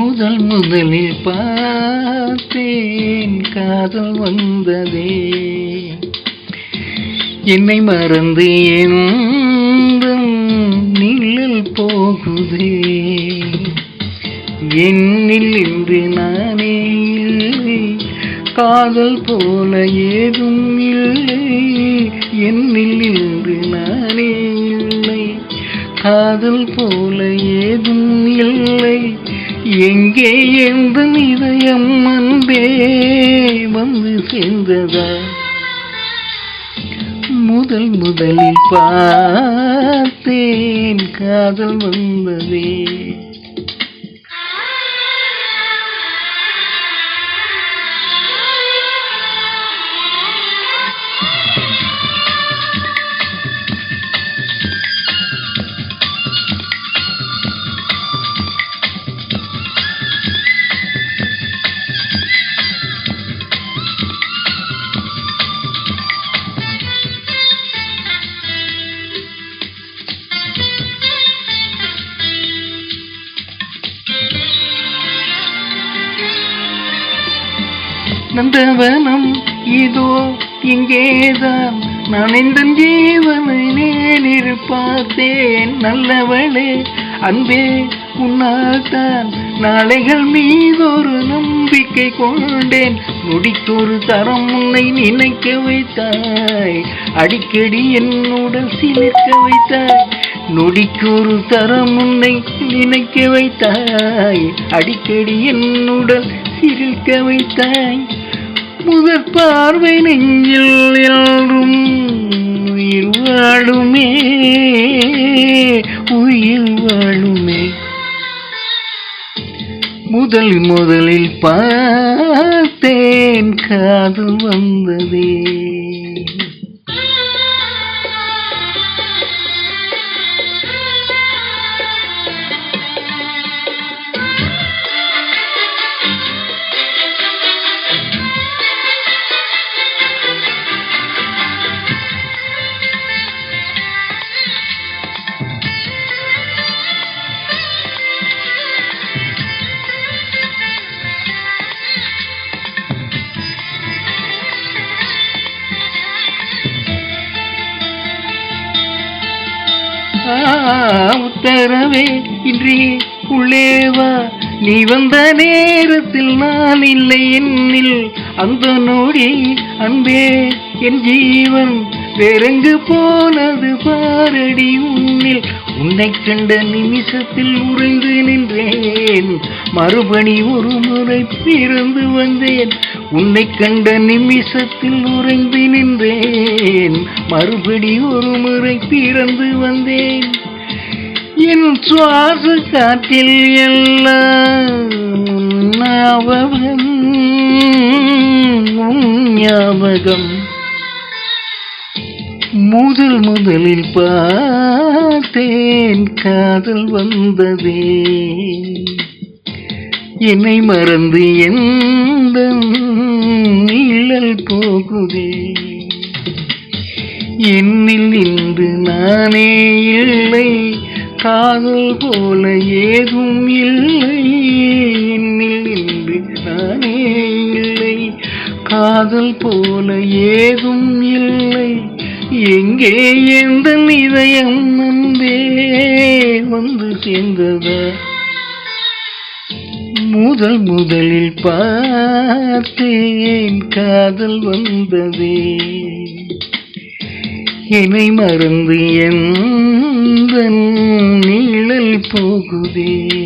முதல் முதலில் பார்த்தேன் காதல் வந்ததே. என்னை மறந்து எந்த நிழல் போகுதே. என்னில் இன்று நானே இல்லை காதல் போல ஏதும் இல்லை. என்னில் இன்று நானே இல்லை காதல் போல ஏதும் இல்லை. எங்கே எந்த இதயம் அன்பே வந்து சேர்ந்ததா? முதல் முதலில் பார்த்தேன் காதல் வந்ததே. நந்தவனம் இதோ இங்கேதான். நான் இந்த ஜீவனை நேரில் பார்த்தேன் நல்லவளே. அன்பே உன்னால்தான் நாளைகள் மீதொரு நம்பிக்கை கொண்டேன். நொடிக்கொரு தரம் உன்னை நினைக்க வைத்தாய். அடிக்கடி என்னுடன் சிலிர்க்க வைத்தாய். நொடிக்கொரு தரம் உன்னை நினைக்க வைத்தாய். அடிக்கடி என்னுடன் சிரிக்க வைத்தாய். முதற் பார்வை நெஞ்சில் எல்லும் உயிர் வாழுமே உயிர் வாழுமே. முதல் முதலில் பார்த்தேன் காதல் வந்ததே. உத்தரவே இன்றி உள்ளே வா. நீ வந்த நேரத்தில் நான் இல்லை என்னில். அந்த நொடி அன்பே என் ஜீவன். வேறெங்கு போனது பாரடி உன்னில். உன்னை கண்ட நிமிஷத்தில் உறைந்து நின்றேன். மறுபடி ஒரு முறை பிறந்து வந்தேன். உன்னை கண்ட நிமிஷத்தில் உறைந்து நின்றேன். மறுபடி ஒரு முறை பிறந்து வந்தேன். என் சுவாச காற்றில் எல்லாம் ஞாபகம் ஞாபகம். முதல் முதலில் பார்த்தேன் காதல் வந்ததே. என்னை மறந்து எந்த நிழல் போகுதே. என்னில் இன்று நானே இல்லை. காதல் போல ஏதும் இல்லை. என்னில் இன்று நானே இல்லை. காதல் போல ஏதும் இல்லை. எங்கே எந்த இதயம் நந்தே வந்து சேர்ந்ததா? முதல் முதலில் பார்த்தேன் காதல் வந்ததே. என்னை மறந்து எந்த நீழல் போகுதே?